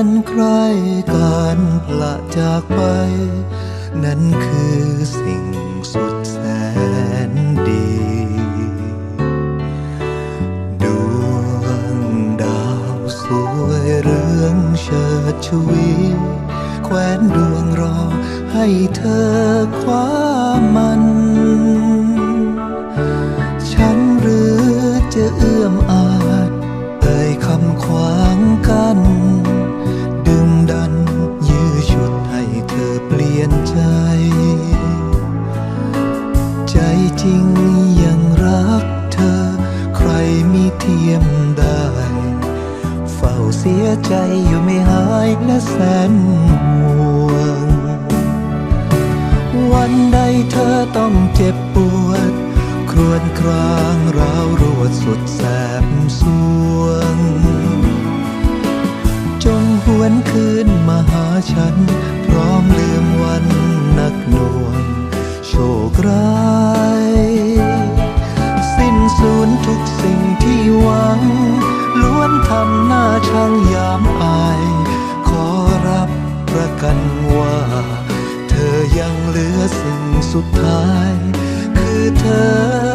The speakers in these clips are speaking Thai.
วนใครการพละจากไป นั่นคือสิ่งสุดแสนดี ดวงดาวสวยเรืองเชิดชวีแคว้นดวงรอให้เธอคว้ามัน ยนใจ ใจจริงยังรักเธอ ใครมีเทียมได้ เฝ้าเสียใจอยู่ไม่หายและแสนห่วง วันใดเธอต้องเจ็บปวด ครวญครางร้าวรวดสุดแสบสวง จงหวนคืนมาหาฉัน ร้อมลืมวันนักหน่วงโชคร้ายสิ้นสูญทุกสิ่งที่หวัง ล้วนทำหน้าช่างยามอาย ขอรับประกันว่า เธอยังเหลือสิ่งสุดท้าย คือเธอ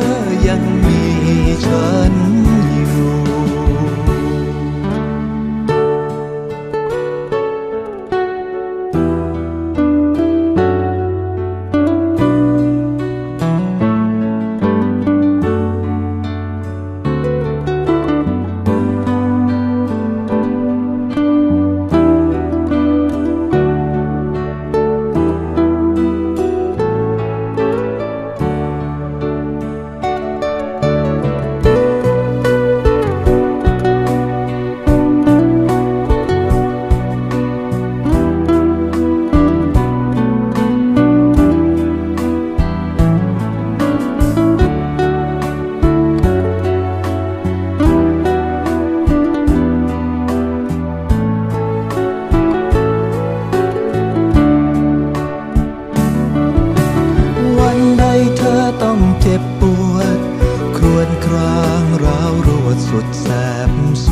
ส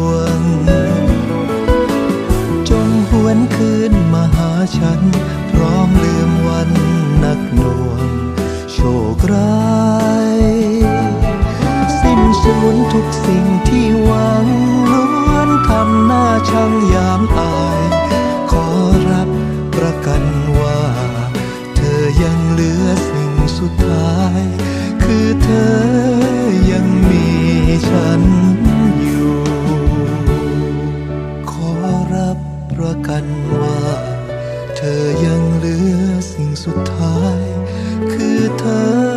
วง จงหวนคืนมาหาฉัน พร้อมลืมวันหนักหน่วง โชคร้ายสิ้นสูญทุกสิ่งที่หวังล้วนทำหน้าช่างยามอาย ระกันว่า เธอยังเหลือสิ่งสุดท้าย คือเธอ